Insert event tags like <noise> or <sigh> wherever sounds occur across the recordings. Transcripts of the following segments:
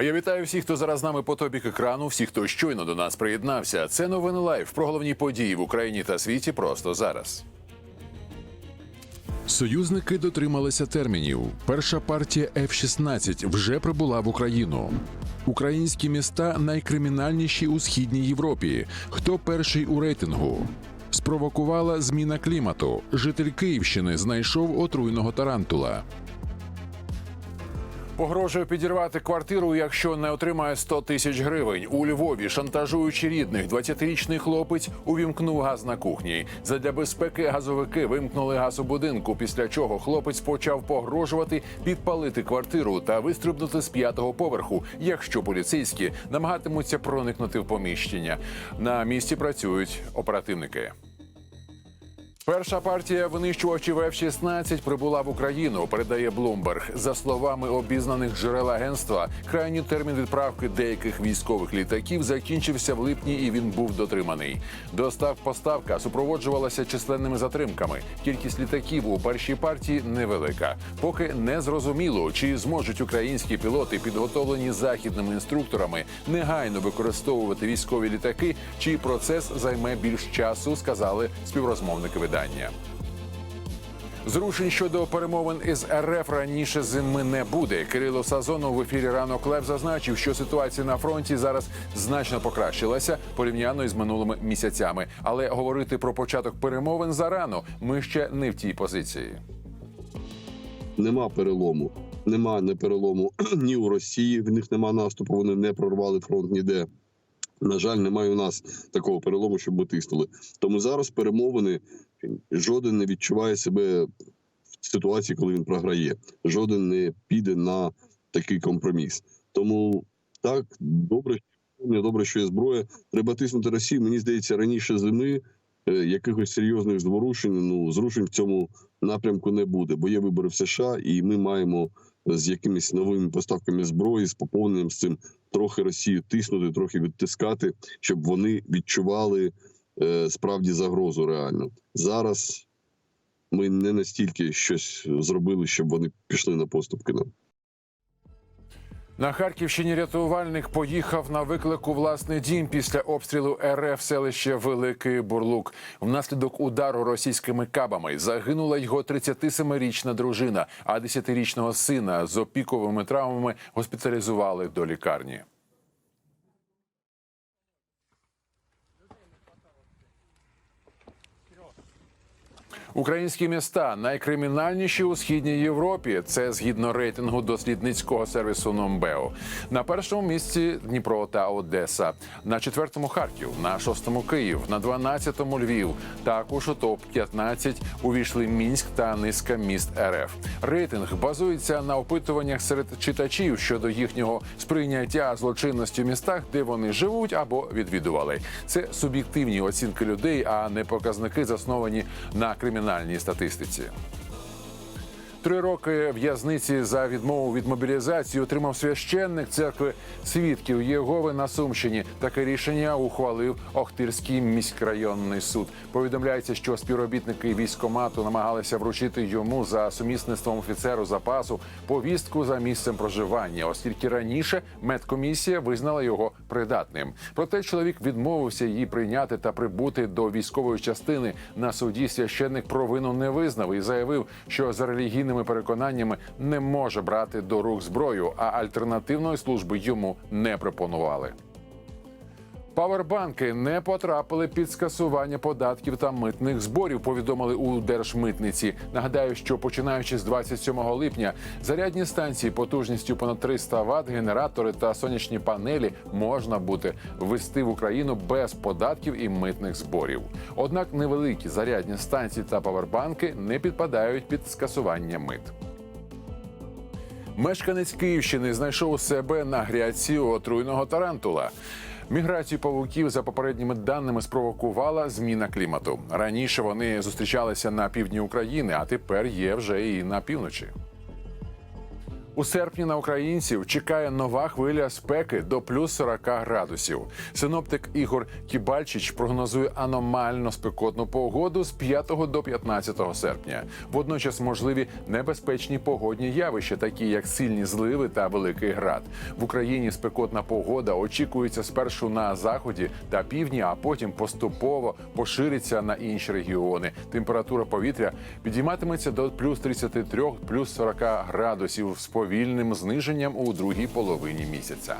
Я вітаю всіх, хто зараз з нами по тобік екрану, всіх, хто щойно до нас приєднався. Це новини лайв про головні події в Україні та світі просто зараз. Союзники дотрималися термінів. Перша партія F-16 вже прибула в Україну. Українські міста найкримінальніші у східній Європі. Хто перший у рейтингу? Спровокувала зміна клімату. Житель Київщини знайшов отруйного тарантула. Погрожує підірвати квартиру, якщо не отримає 100 тисяч гривень. У Львові, шантажуючи рідних, 20-річний хлопець увімкнув газ на кухні. Задля безпеки газовики вимкнули газ у будинку. Після чого хлопець почав погрожувати підпалити квартиру та вистрибнути з п'ятого поверху, якщо поліцейські намагатимуться проникнути в поміщення. На місці працюють оперативники. Перша партія винищувачів F-16 прибула в Україну. Передає Bloomberg. За словами обізнаних джерел агентства, крайній термін відправки деяких військових літаків закінчився в липні, і він був дотриманий. Достав поставка супроводжувалася численними затримками. Кількість літаків у першій партії невелика. Поки не зрозуміло, чи зможуть українські пілоти, підготовлені західними інструкторами, негайно використовувати військові літаки, чий процес займе більш часу, сказали співрозмовники видання. Зрушень щодо перемовин із РФ раніше зими не буде. Кирило Сазонов в ефірі ранок Лев зазначив, що ситуація на фронті зараз значно покращилася порівняно із минулими місяцями. Але говорити про початок перемовин зарано. Ми ще не в тій позиції. нема перелому. Нема не перелому <clears throat> ні у Росії, в них нема наступу, вони не прорвали фронт ніде. На жаль, немає у нас такого перелому, щоб ми тиснули. Тому зараз перемовини жоден не відчуває себе в ситуації, коли він програє. Жоден не піде на такий компроміс. Тому так добре, що добре, що є зброя. Треба тиснути Росію. Мені здається, раніше зими е, якихось серйозних зворушень, ну зрушень в цьому напрямку не буде, бо є вибори в США, і ми маємо з якимись новими поставками зброї, з поповненням з цим трохи Росію тиснути, трохи відтискати, щоб вони відчували е, справді загрозу реально. Зараз ми не настільки щось зробили, щоб вони пішли на поступки нам. На Харківщині рятувальник поїхав на виклик у власний дім після обстрілу РФ селище Великий Бурлук. Внаслідок удару російськими кабами загинула його 37-річна дружина, а 10-річного сина з опіковими травмами госпіталізували до лікарні. Українські міста найкримінальніші у східній Європі. Це згідно рейтингу дослідницького сервісу Номбео. На першому місці Дніпро та Одеса, на четвертому Харків, на шостому Київ, на дванадцятому Львів. Також у топ 15 увійшли Мінськ та низка міст РФ. Рейтинг базується на опитуваннях серед читачів щодо їхнього сприйняття злочинності в містах, де вони живуть або відвідували. Це суб'єктивні оцінки людей, а не показники засновані на кримінальній статистиці. Три роки в'язниці за відмову від мобілізації отримав священник церкви свідків Єгови на Сумщині. Таке рішення ухвалив Охтирський міськрайонний суд. Повідомляється, що співробітники військомату намагалися вручити йому за сумісництвом офіцеру запасу повістку за місцем проживання, оскільки раніше медкомісія визнала його придатним. Проте чоловік відмовився її прийняти та прибути до військової частини. На суді священник провину не визнав і заявив, що за релігійними переконаннями не може брати до рук зброю, а альтернативної служби йому не пропонували. Павербанки не потрапили під скасування податків та митних зборів. Повідомили у держмитниці. Нагадаю, що починаючи з 27 липня зарядні станції потужністю понад 300 Вт, генератори та сонячні панелі можна буде ввести в Україну без податків і митних зборів. Однак невеликі зарядні станції та павербанки не підпадають під скасування мит. Мешканець Київщини знайшов у себе на грядці отруйного тарантула. Міграцію павуків за попередніми даними спровокувала зміна клімату. Раніше вони зустрічалися на півдні України, а тепер є вже і на півночі. У серпні на українців чекає нова хвиля спеки до плюс 40 градусів. Синоптик Ігор Кібальчич прогнозує аномально спекотну погоду з 5 до 15 серпня. Водночас можливі небезпечні погодні явища, такі як сильні зливи та великий град. В Україні спекотна погода очікується спершу на заході та півдні, а потім поступово пошириться на інші регіони. Температура повітря підійматиметься до плюс 33, плюс 40 градусів з повільним зниженням у другій половині місяця.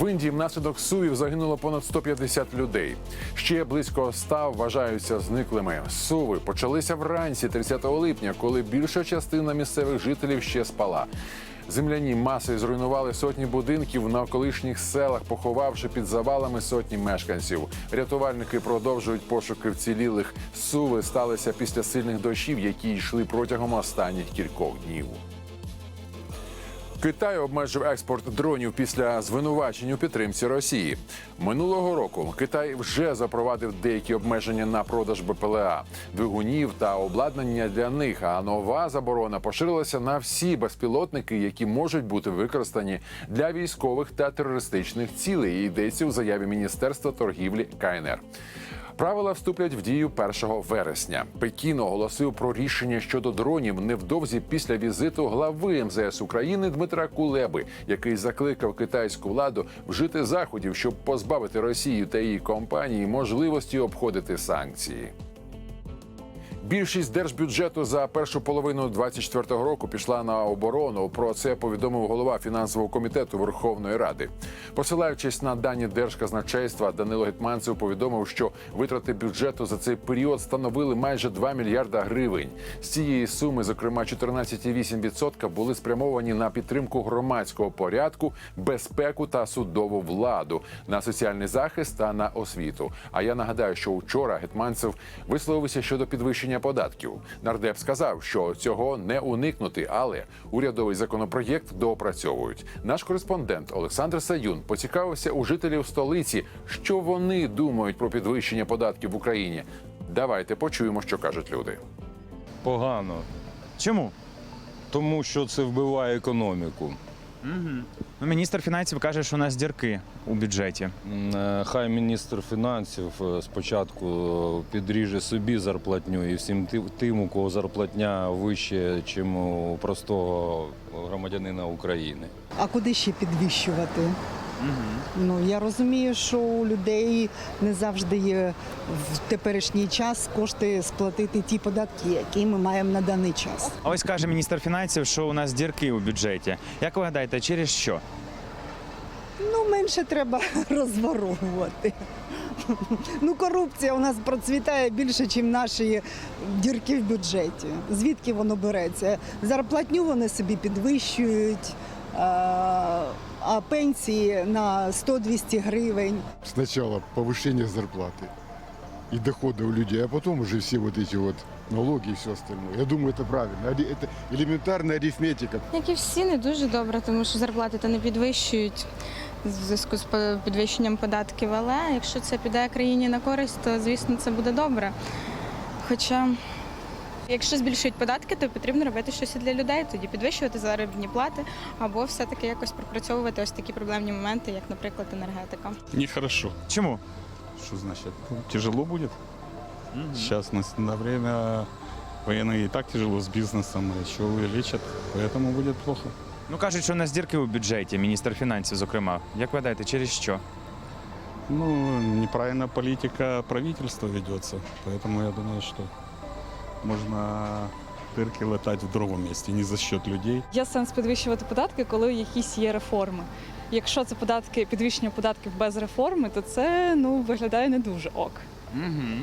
В Індії внаслідок сувів загинуло понад 150 людей. Ще близько 100 вважаються зниклими. Суви почалися вранці 30 липня, коли більша частина місцевих жителів ще спала. Земляні маси зруйнували сотні будинків на околишніх селах, поховавши під завалами сотні мешканців. Рятувальники продовжують пошуки вцілілих. Суви сталися після сильних дощів, які йшли протягом останніх кількох днів. Китай обмежив експорт дронів після звинувачень у підтримці Росії. Минулого року Китай вже запровадив деякі обмеження на продаж БПЛА, двигунів та обладнання для них. А нова заборона поширилася на всі безпілотники, які можуть бути використані для військових та терористичних цілей. Йдеться у заяві Міністерства торгівлі КНР. Правила вступлять в дію 1 вересня. Пекін оголосив про рішення щодо дронів невдовзі після візиту глави МЗС України Дмитра Кулеби, який закликав китайську владу вжити заходів, щоб позбавити Росію та її компанії можливості обходити санкції. Більшість держбюджету за першу половину 24-го року пішла на оборону. Про це повідомив голова фінансового комітету Верховної Ради. Посилаючись на дані держказначейства, Данило Гетманцев повідомив, що витрати бюджету за цей період становили майже 2 мільярда гривень. З цієї суми, зокрема, 14,8% були спрямовані на підтримку громадського порядку, безпеку та судову владу, на соціальний захист та на освіту. А я нагадаю, що вчора Гетманцев висловився щодо підвищення податків. Нардеп сказав, що цього не уникнути, але урядовий законопроєкт доопрацьовують. Наш кореспондент Олександр Саюн поцікавився у жителів столиці, що вони думають про підвищення податків в Україні. Давайте почуємо, що кажуть люди. Погано, Чому? тому що це вбиває економіку. Ну, міністр фінансів каже, що у нас дірки у бюджеті. Е, Хай міністр фінансів е, спочатку е, підріже собі зарплатню і всім ти- тим, у кого зарплатня вище, ніж у простого громадянина України. А куди ще підвищувати? Ну я розумію, що у людей не завжди є в теперішній час кошти сплатити ті податки, які ми маємо на даний час. А ось каже міністр фінансів, що у нас дірки у бюджеті. Як ви гадаєте, через що? Ну менше треба <laughs> розворовувати. Ну, корупція у нас процвітає більше, ніж наші дірки в бюджеті. Звідки воно береться? Зарплатню вони собі підвищують, а а пенсії на 100-200 гривень. сначала повышение зарплаты и дохода у людей, а потом уже все вот эти вот налоги и все остальное. Я думаю, это правильно. Ари- Это элементарная арифметика. Як і всі, не дуже добре, тому що зарплати то не підвищують в зв'язку з по- підвищенням податків. Але якщо це піде країні на користь, то звісно це буде добре. Хоча, якщо збільшують податки, то потрібно робити щось і для людей, тоді підвищувати заробітні плати або все-таки якось пропрацьовувати ось такі проблемні моменти, як, наприклад, енергетика. Нехорошо. Чому? Что значит? Ну, Тяжело будет. Сейчас на, на время военное и так тяжело с бизнесом, еще увеличат, поэтому будет плохо. Ну кажуть, що у нас дірки у бюджеті, міністр фінансів, зокрема. Як ви гадаєте, через що? Ну, неправильная политика правительства ведется, поэтому я думаю, что можно дырки латать в другом месте, не за счет людей. Є сенс підвищувати податки, коли якісь є реформи. Якщо це податки, підвищення податків без реформи, то це ну виглядає не дуже ок. Угу.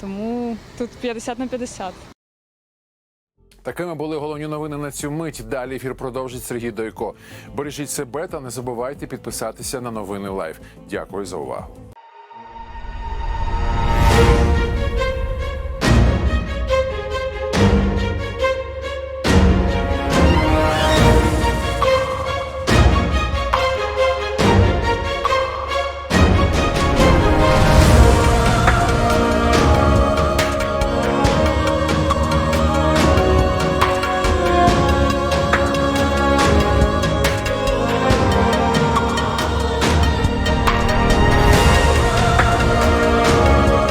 Тому тут 50 на 50. Такими були головні новини на цю мить. Далі ефір продовжить Сергій Дойко. Бережіть себе та не забувайте підписатися на новини Лайв. Дякую за увагу.